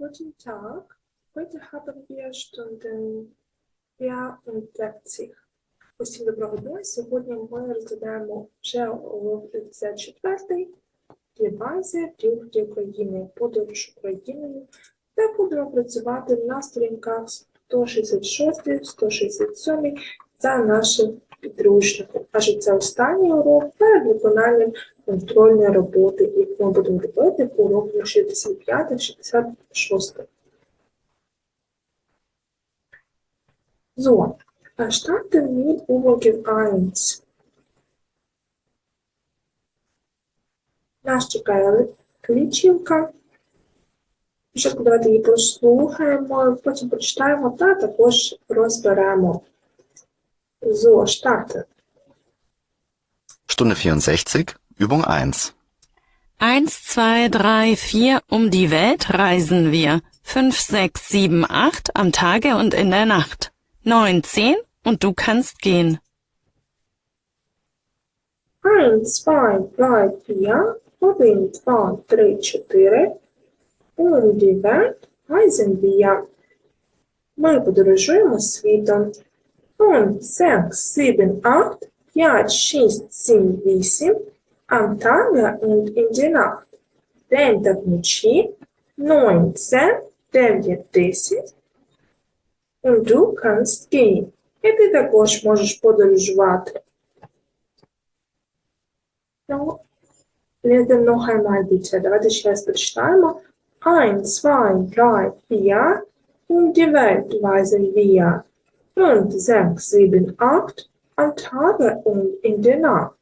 Guten Tag. Heute haben wir Stunden 4 und 60. Усім доброго дня. Сьогодні ми розглядаємо вже урок 54 Лівазія, Трюхті України, подорож Україною, та будемо працювати на сторінках 166, 167 за нашим підручником. Адже це останній урок перед виконанням контрольної роботи, яку ми будемо робити по уроку 65-66. So, starten mit Übung 1. Нас чекає лічівка. Спочатку давайте її послухаємо, потім прочитаємо та також розберемо. So, starten. Stunde 64, Übung 1. Eins, zwei, drei, vier, um die Welt reisen wir. Fünf, sechs, sieben, acht, am Tage und in der Nacht. Neun, zehn, und du kannst gehen. 1, 2, 3, 4, 1, 2, 3, 4. Um die Welt reisen wir. Ми подорожуємо світом. 5, 6, 7, 8, 5, 6, 7, 8. Am Tage und in der Nacht. День та вночі. 9, 9, 10. Und du kannst gehen. І ти також можеш подорожувати. Ну, lesen noch einmal bitte. Давайте ще раз прочитаємо. 1, 2, 3, 4. Um die Welt reisen wir. 5, 6, 7, 8. Am Tage und in der Nacht.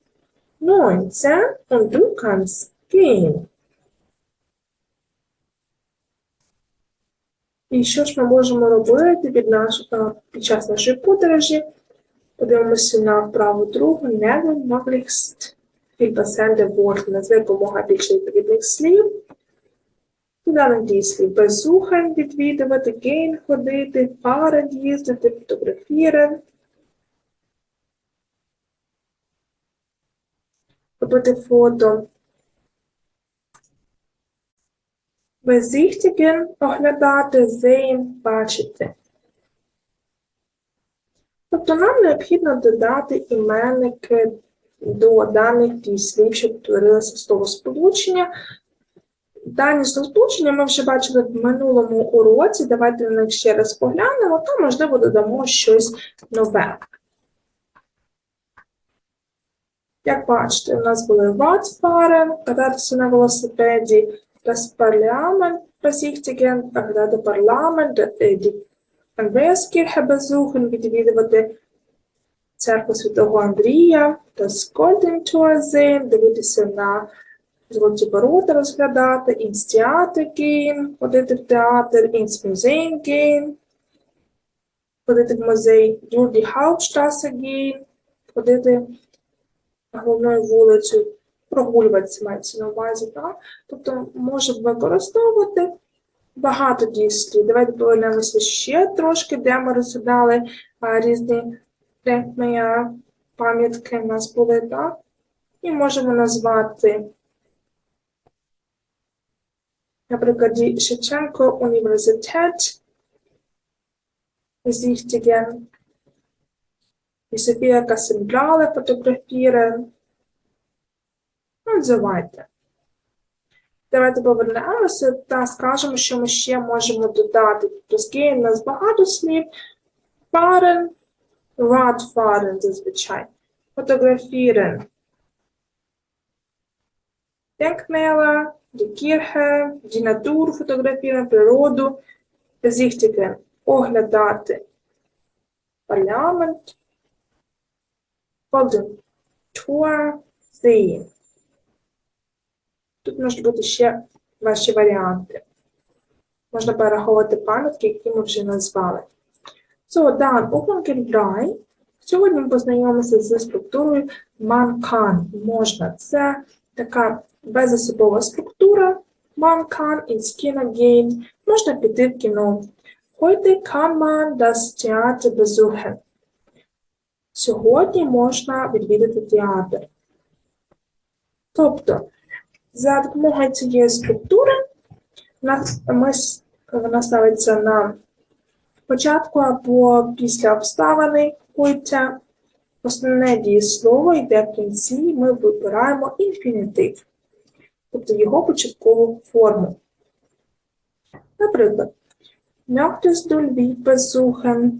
9, 10. Und du kannst gehen. І що ж ми можемо робити від наш, під час нашої подорожі? Подивимося на вправу другу. Never möglichst viel passende Worte. Назви допомога більше відповідних слів. Додано дійслів. Безухань відвідувати, гейн ходити, фарен їздити, фотографірен. Робити фото. Bezichtigen – оглядати, sehen – бачити. Тобто нам необхідно додати іменники до даних дієслів, що утворилося словосполучення. Дані словосполучення ми вже бачили в минулому уроці. Давайте на них ще раз поглянемо, та, можливо, додамо щось нове. Як бачите, у нас були Radfahren, кататися на велосипеді, das Parlament besichtigen, оглядати парламент, е, die Andreaskirche відвідувати церкву Святого Андрія, das Goldentor sehen, дивитися на Золоті ворота розглядати, ins Theater gehen, ходити в театр, gehen, ходити в музей, durch die Hauptstraße ходити головною вулицею, прогулюватися мається на увазі, так? Тобто може використовувати багато дійслів. Давайте повернемося ще трошки, де ми розглядали різні пам'ятки в нас були, так? І можемо назвати, наприклад, Шевченко університет, Besichtigen, die Софія Касендрале фотографіре. Називайте. Давайте повернемося та скажемо, що ми ще можемо додати. Тобто у нас багато слів. Фарен, радфарен зазвичай. Фотографірен. Denkmäler, die Kirche, die Natur фотографірен, природу. Besichtigen. Оглядати. Парламент. Golden Tour sehen. Тут можуть бути ще ваші варіанти. Можна перераховувати пам'ятки, які ми вже назвали. So, dann, Übungen 3. Сьогодні ми познайомимося зі структурою man kann. Можна. Це така безособова структура. Man kann ins Kino gehen. Можна піти в кіно. Heute kann man das Theater besuchen. Сьогодні можна відвідати театр. Тобто, за допомогою цієї структури вона ставиться на початку або після обставини heute. Основне дієслово йде в кінці, ми вибираємо інфінітив, тобто його початкову форму. Наприклад, möchtest du Lviv besuchen?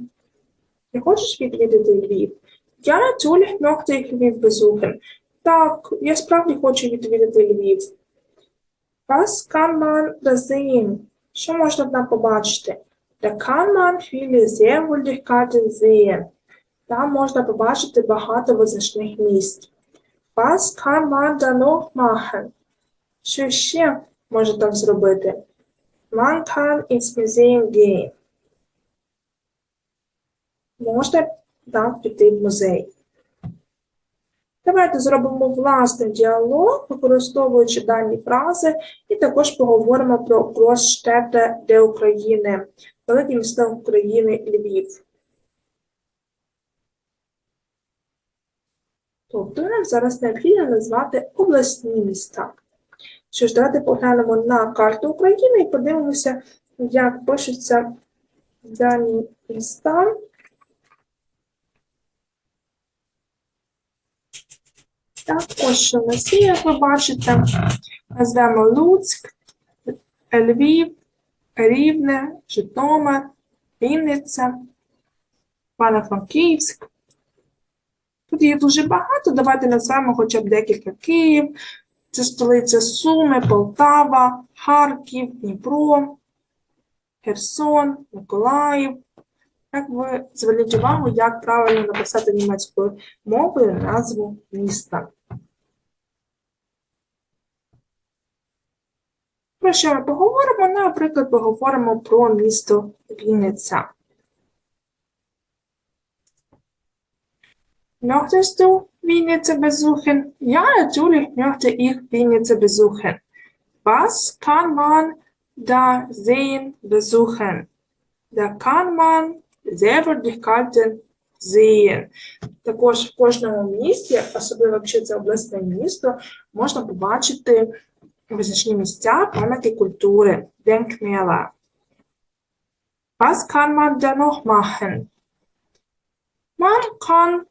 Ти хочеш відвідати Львів? Я natürlich möchte Lviv besuchen. Так, я справді хочу відвідати Львів. Was kann man da sehen? Що можна там побачити? Da kann man viele Sehenswürdigkeiten sehen. Там можна побачити багато визначних місць. Was kann man da noch machen? Що ще можна там зробити? Kann ins Museum gehen. Можна там піти в музей. Давайте зробимо власний діалог, використовуючи дані фрази, і також поговоримо про Großstädte де України, великі міста України Львів. Тобто нам зараз необхідно назвати обласні міста. Що ж, давайте поглянемо на карту України і подивимося, як пишуться дані міста. Так, ось що в нас є, як ви бачите. Назвемо Луцьк, Львів, Рівне, Житомир, Вінниця, Івано-Франківськ. Тут їх дуже багато. Давайте назвемо хоча б декілька Київ. Це столиця Суми, Полтава, Харків, Дніпро, Херсон, Миколаїв. Як ви зверніть увагу, як правильно написати німецькою мовою назву міста. Про що ми поговоримо? Наприклад, поговоримо про місто Вінниця. Möchtest du Wienica besuchen? Ja, natürlich möchte ich Wienica besuchen. Was kann man da sehen, besuchen? Da kann man Sehenswürdigkeiten sehen. Також в кожному місті, особливо якщо це обласне місто, можна побачити визначні місця пам'яті культури, Denkmäler. Was kann man da noch machen? Man kann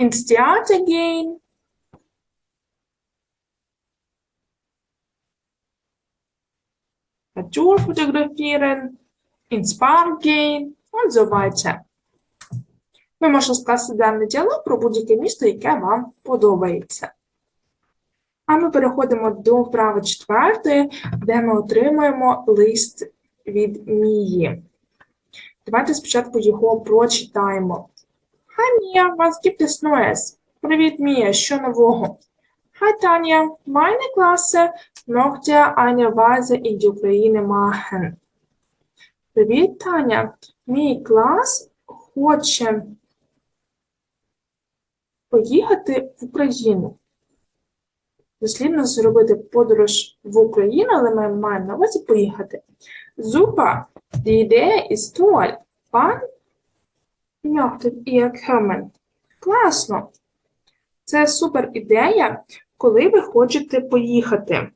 ins Theater gehen. Natur fotografieren, ins Park gehen und so weiter. Ви можете скласти даний діалог про будь-яке місто, яке вам подобається. А ми переходимо до вправи четвертої, де ми отримуємо лист від Мії. Давайте спочатку його прочитаємо. Mia, was gibt es Neues? Привіт, Мія, що нового? Hi Tanja, meine Klasse möchte eine Reise in die Ukraine machen. Привіт, Таня. Мій клас хоче поїхати в Україну. Дослідно зробити подорож в Україну, але ми маємо на увазі поїхати. Super, die Idee ist toll. Wann möchtet ihr kommen? Класно. Це супер ідея, коли ви хочете поїхати.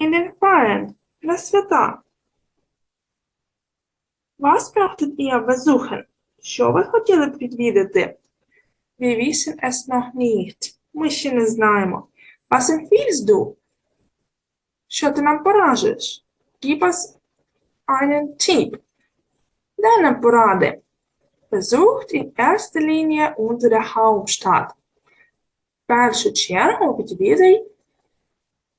Den Ferien, на свята. Was möchtet ihr besuchen? Що ви хотіли б відвідати? Wir wissen es. Ми ще не знаємо. Was empfiehlst? Що ти нам поражиш? Gib us einen Tipp. Дай нам поради. Besucht in erster Linie unsere Hauptstadt. В першу чергу відвідай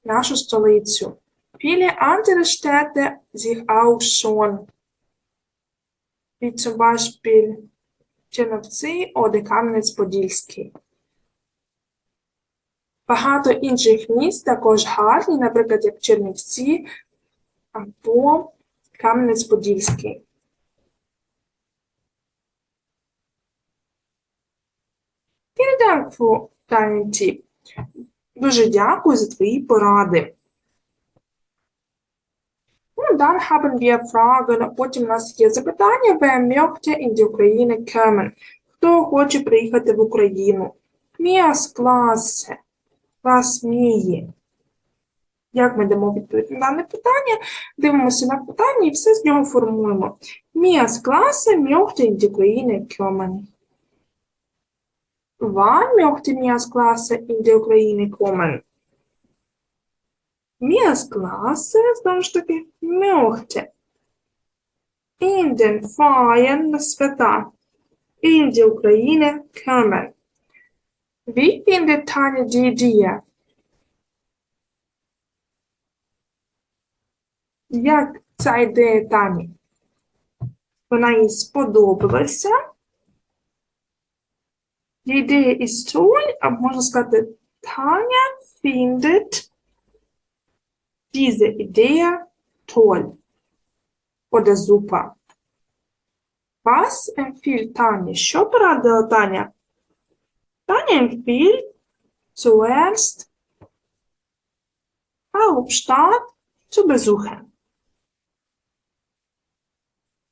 нашу столицю. Viele andere Städte sich auch schon, wie zum Beispiel Черновці oder Кам'янець-Подільський. Багато інших міст також гарні, наприклад, як Чернівці або Кам'янець-Подільський. Dank für. Дуже дякую за твої поради. Und dann haben wir Fragen. Потім у нас є запитання. Wer möchte in die Ukraine kommen? Хто хоче приїхати в Україну? Мія з класи. Клас Мії. Як ми дамо відповідь на дане питання? Дивимося на питання і все з нього формуємо. Міас класи möchte in die Ukraine kommen. Wann möchte Mias Klasse in die Ukraine kommen? Mias Klasse, знову ж таки, möchte in den на свята in die Ukraine kommen. Wie findet Tanja die Idee? Як ця ідея Тані? Вона їй сподобалася. Die Idee ist toll, або можна сказати, Tanja findet diese Idee toll oder super. Was empfiehlt Таня? Що порадила Таня? Таня empfiehlt zuerst Hauptstadt zu besuchen.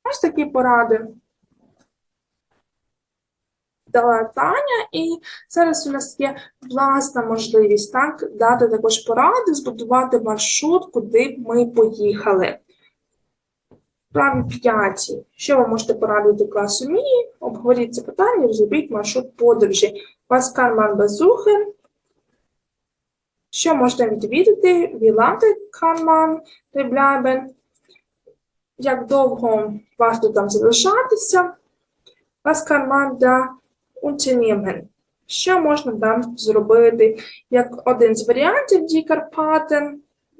Ось такі поради Дала Таня, і зараз у нас є власна можливість так, дати також поради, збудувати маршрут, куди б ми поїхали. Праві п'яті. Що ви можете порадити класу Мії? Обговоріть це питання, зробіть маршрут подорожі. Вас карман безухен. Що можна відвідати? Вілати карман bleiben. Як довго варто там залишатися? Kann man da unternehmen? Що можна там зробити? Як один з варіантів Die Karpaten,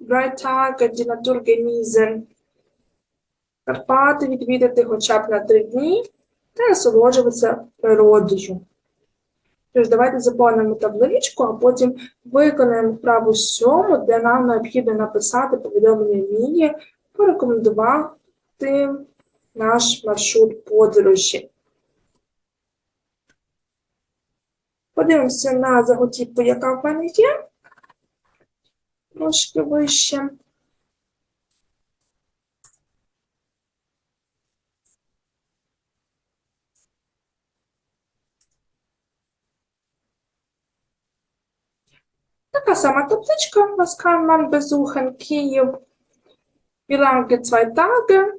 drei Tage, die. Карпати відвідати хоча б на три дні та насолоджуватися природою. Тож давайте заповнимо табличку, а потім виконаємо вправу сьому, де нам необхідно написати повідомлення Мії, порекомендувати наш маршрут подорожі. Подивимося на заготівку, яка в мене є. Трошки вище. Така сама табличка. Was kann man besuchen? Kiew. Wie lange? Zwei Tage.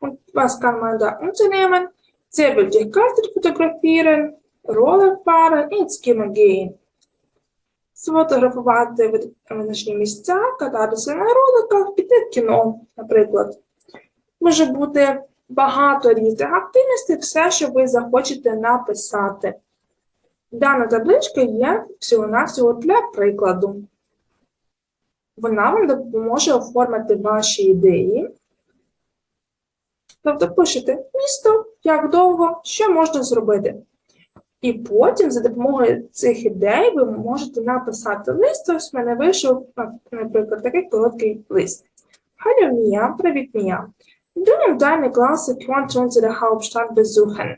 Und was kann man da unternehmen? Zwiebeldichkarten fotografieren, Roller fahren, ins Kino gehen. Сфотографувати визначні місця, кататися на роликах, піти в кіно, наприклад. Може бути багато різних активностей, все, що ви захочете написати. Дана табличка є всього-навсього для прикладу. Вона вам допоможе оформити ваші ідеї. Тобто пишете місто, як довго, що можна зробити. І потім за допомогою цих ідей ви можете написати лист. Ось в мене вийшов, наприклад, такий короткий лист. Hallo Mia, привіт Мія. Du und deine Klasse könnt unsere Hauptstadt besuchen.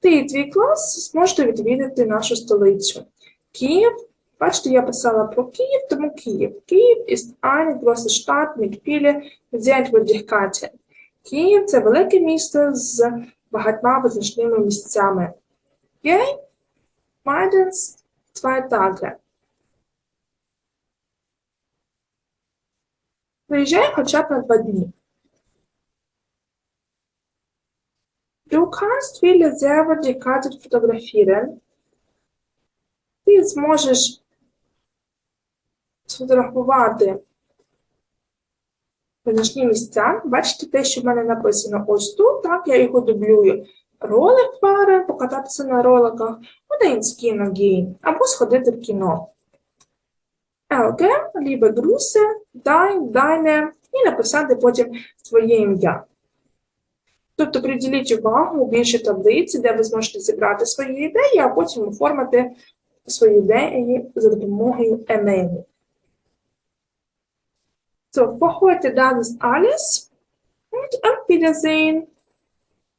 Ти і твій клас зможете відвідати нашу столицю. Київ. Бачите, я писала про Київ, тому Київ. Київ ist eine große Stadt mit vielen Sehenswürdigkeiten. Київ це велике місто з багатьма визначними місцями. Geh meistens zwei Tage. Приїжджай хоча б на два дні. Du kannst viele Serverdicated fotografieren. Ти зможеш сфотографувати визначні місця. Бачите те, що в мене написано ось тут, так, я його дублюю. Ролик пари, покататися на роликах, з гейм, або сходити в кіно. Елге, лібе грусе, дай, дайне, і написати потім своє ім'я. Тобто приділіть увагу у більшій таблиці, де ви зможете зібрати свої ідеї, а потім оформити свої ідеї за допомогою емейлу. So, für heute das ist alles und auf Wiedersehen.